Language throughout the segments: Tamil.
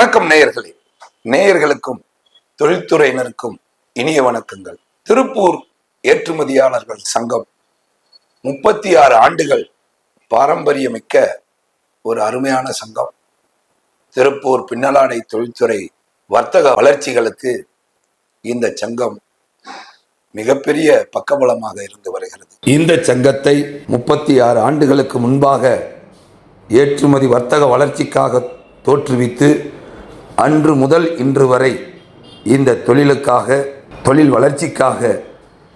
வணக்கம் நேயர்களே. நேயர்களுக்கும் தொழில்துறையினருக்கும் இனிய வணக்கங்கள். திருப்பூர் ஏற்றுமதியாளர்கள் சங்கம் முப்பத்தி ஆறு ஆண்டுகள் பாரம்பரியமிக்க ஒரு அருமையான சங்கம். திருப்பூர் பின்னலாடை தொழில்துறை வர்த்தக வளர்ச்சிகளுக்கு இந்த சங்கம் மிகப்பெரிய பக்கபலமாக இருந்து வருகிறது. இந்த சங்கத்தை முப்பத்தி ஆறு ஆண்டுகளுக்கு முன்பாக ஏற்றுமதி வர்த்தக வளர்ச்சிக்காக தோற்றுவித்து அன்று முதல் இன்று வரை இந்த தொழிலுக்காக தொழில் வளர்ச்சிக்காக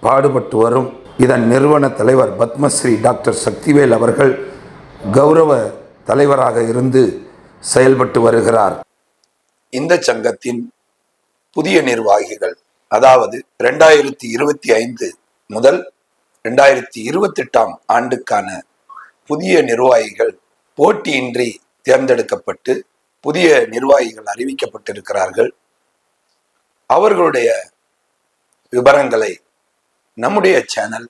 பாடுபட்டு வரும் இதன் நிறுவன தலைவர் பத்மஸ்ரீ டாக்டர் சக்திவேல் அவர்கள் கௌரவ தலைவராக இருந்து செயல்பட்டு வருகிறார். இந்த சங்கத்தின் புதிய நிர்வாகிகள் அதாவது ரெண்டாயிரத்தி இருபத்தி ஐந்து முதல் ரெண்டாயிரத்தி இருபத்தெட்டாம் ஆண்டுக்கான புதிய நிர்வாகிகள் போட்டியின்றி தேர்ந்தெடுக்கப்பட்டு புதிய நிர்வாகிகள் அறிவிக்கப்பட்டிருக்கிறார்கள். அவர்களுடைய விவரங்களை நம்முடைய சேனல்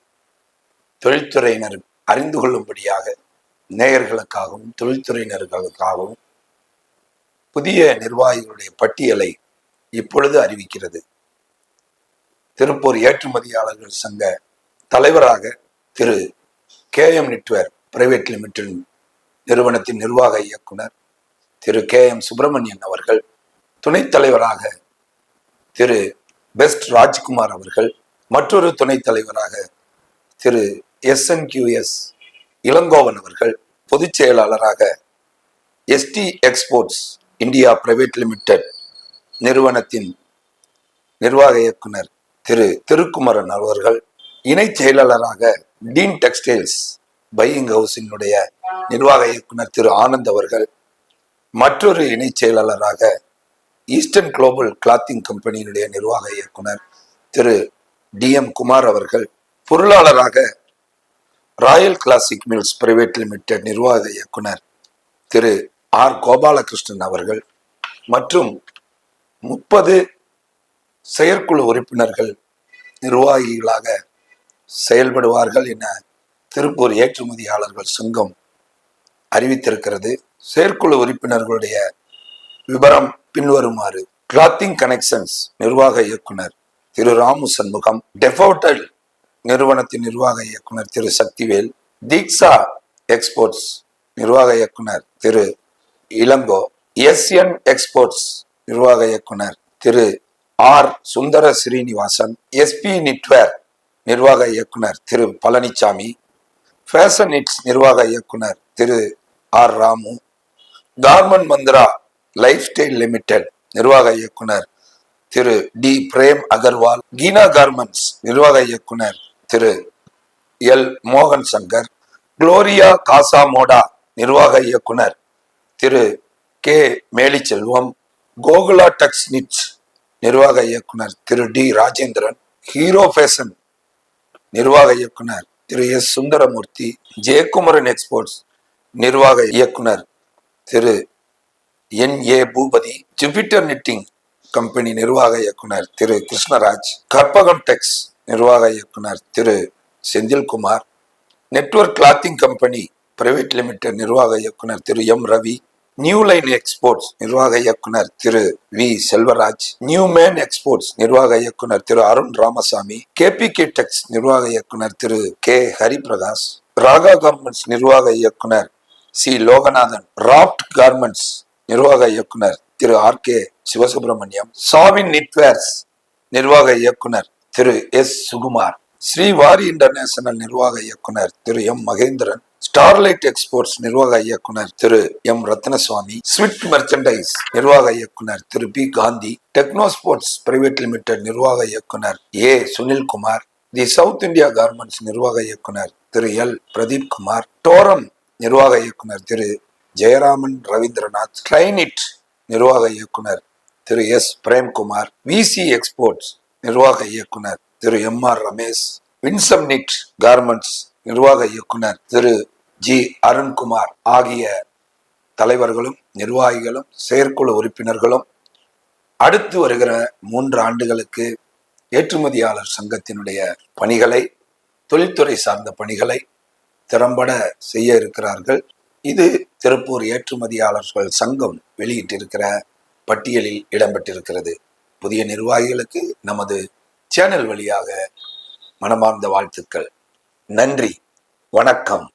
தொழில்துறையினர் அறிந்து கொள்ளும்படியாக நேயர்களுக்காகவும் தொழில்துறையினர்களுக்காகவும் புதிய நிர்வாகிகளுடைய பட்டியலை இப்பொழுது அறிவிக்கிறது. திருப்பூர் ஏற்றுமதியாளர்கள் சங்க தலைவராக Thiru K M knitwear private limited நிறுவனத்தின் நிர்வாக இயக்குனர் திரு கே எம் சுப்பிரமணியன் அவர்கள் துணைத் தலைவராக திரு பெஸ்ட் ராஜ்குமார் அவர்கள் மற்றொரு துணைத் தலைவராக திரு எஸ் என் கியூஎஸ் இளங்கோவன் அவர்கள் பொதுச் செயலாளராக ST exports India private limited நிறுவனத்தின் நிர்வாக இயக்குனர் திரு திருக்குமரன் அவர்கள் இணைச் செயலாளராக டீன் டெக்ஸ்டைல்ஸ் பையிங் ஹவுஸினுடைய நிர்வாக இயக்குனர் திரு ஆனந்த் அவர்கள் மற்றொரு இணைச் செயலாளராக ஈஸ்டர்ன் குளோபல் கிளாத்திங் கம்பெனியினுடைய நிர்வாக இயக்குனர் திரு டி எம் குமார் அவர்கள் பொருளாளராக royal classic mills private limited நிர்வாக இயக்குனர் திரு ஆர் கோபாலகிருஷ்ணன் அவர்கள் மற்றும் முப்பது செயற்குழு உறுப்பினர்கள் நிர்வாகிகளாக செயல்படுவார்கள் என திருப்பூர் ஏற்றுமதியாளர்கள் சங்கம் அறிவித்திருக்கிறது. செயற்குழு உறுப்பினர்களுடைய விவரம் பின்வருமாறு கிளாத்திங் கனெக்ஷன்ஸ் நிர்வாக இயக்குனர் திரு ராமு சண்முகம் டெஃபோட்டல் நிறுவனத்தின் நிர்வாக இயக்குனர் திரு சக்திவேல் தீக்ஷா எக்ஸ்போர்ட்ஸ் நிர்வாக இயக்குனர் திரு இளங்கோ எஸ்என் எக்ஸ்போர்ட்ஸ் நிர்வாக இயக்குனர் திரு R. Sundara Srinivasan SP knitwear நிர்வாக இயக்குனர் திரு பழனிசாமி ஃபேஷன் நிட்ஸ் நிர்வாக இயக்குனர் திரு R Ramu. Garment Mantra life style limited நிர்வாக இயக்குனர் திரு டி பிரேம் அகர்வால் கீனா கார்மெண்ட்ஸ் நிர்வாக இயக்குனர் திரு எல் மோகன் சங்கர் குளோரியா காசா மோடா நிர்வாக இயக்குனர் திரு கே மேலிச்செல்வம் கோகுலா டெக்ஸ்னிட்ஸ் நிர்வாக இயக்குனர் Thiru T Rajendran hero fashion நிர்வாக இயக்குனர் திரு எஸ் சுந்தரமூர்த்தி ஜெயக்குமரன் எக்ஸ்போர்ட்ஸ் நிர்வாக இயக்குனர் Thiru N. A. Boopathi Jupiter knitting company நிர்வாக இயக்குனர் திரு கிருஷ்ணராஜ் கற்பகம் டெக்ஸ் நிர்வாக இயக்குனர் Thiru Senthilkumar network clothing company private limited நிர்வாக இயக்குனர் Thiru M. Ravi new line exports நிர்வாக இயக்குனர் Thiru V. Selvaraj new man exports நிர்வாக இயக்குனர் திரு அருண் ராமசாமி கேபிகே டெக்ஸ் நிர்வாக இயக்குனர் திரு கே. ஹரிபிரகாஷ் ராகா கார்மெண்ட்ஸ் நிர்வாக இயக்குனர் சி. லோகநாதன் ராப்ட் கார்மெண்ட்ஸ் நிர்வாக இயக்குனர் திரு. ஆர். கே. சிவசுப்பிரமணியம் சாவின் நிட்வேர்ஸ் நிர்வாக இயக்குனர் திரு. எஸ். சுகுமார் ஸ்ரீவாரி இன்டர்நேஷனல் நிர்வாக இயக்குனர் Thiru. M. Mahendran starlight exports நிர்வாக இயக்குனர் Thiru. M. Ratnaswamy sweet merchandise நிர்வாக இயக்குனர் Thiru. P. Gandhi techno sports private limited நிர்வாக இயக்குனர் A. Sunilkumar the south India garments நிர்வாக இயக்குனர் திரு. எல். பிரதீப் குமார் டோரம் நிர்வாக இயக்குனர் திரு ஜெயராமன் ரவீந்திரநாத் ட்ரைனிட் நிர்வாக இயக்குனர் Thiru S. Premkumar VC exports நிர்வாக இயக்குனர் Thiru M R Ramesh winsome knit garments நிர்வாக இயக்குனர் திரு ஜி அருண்குமார் ஆகிய தலைவர்களும் நிர்வாகிகளும் செயற்குழு உறுப்பினர்களும் அடுத்து வருகிற மூன்று ஆண்டுகளுக்கு ஏற்றுமதியாளர் சங்கத்தினுடைய பணிகளை தொழில்துறை சார்ந்த பணிகளை திறம்பட செய்ய இருக்கிறார்கள். இது திருப்பூர் ஏற்றுமதியாளர்கள் சங்கம் வெளியிட்டிருக்கிற பட்டியலில் இடம்பெற்றிருக்கிறது. புதிய நிர்வாகிகளுக்கு நமது சேனல் வழியாக மனமார்ந்த வாழ்த்துக்கள். நன்றி. வணக்கம்.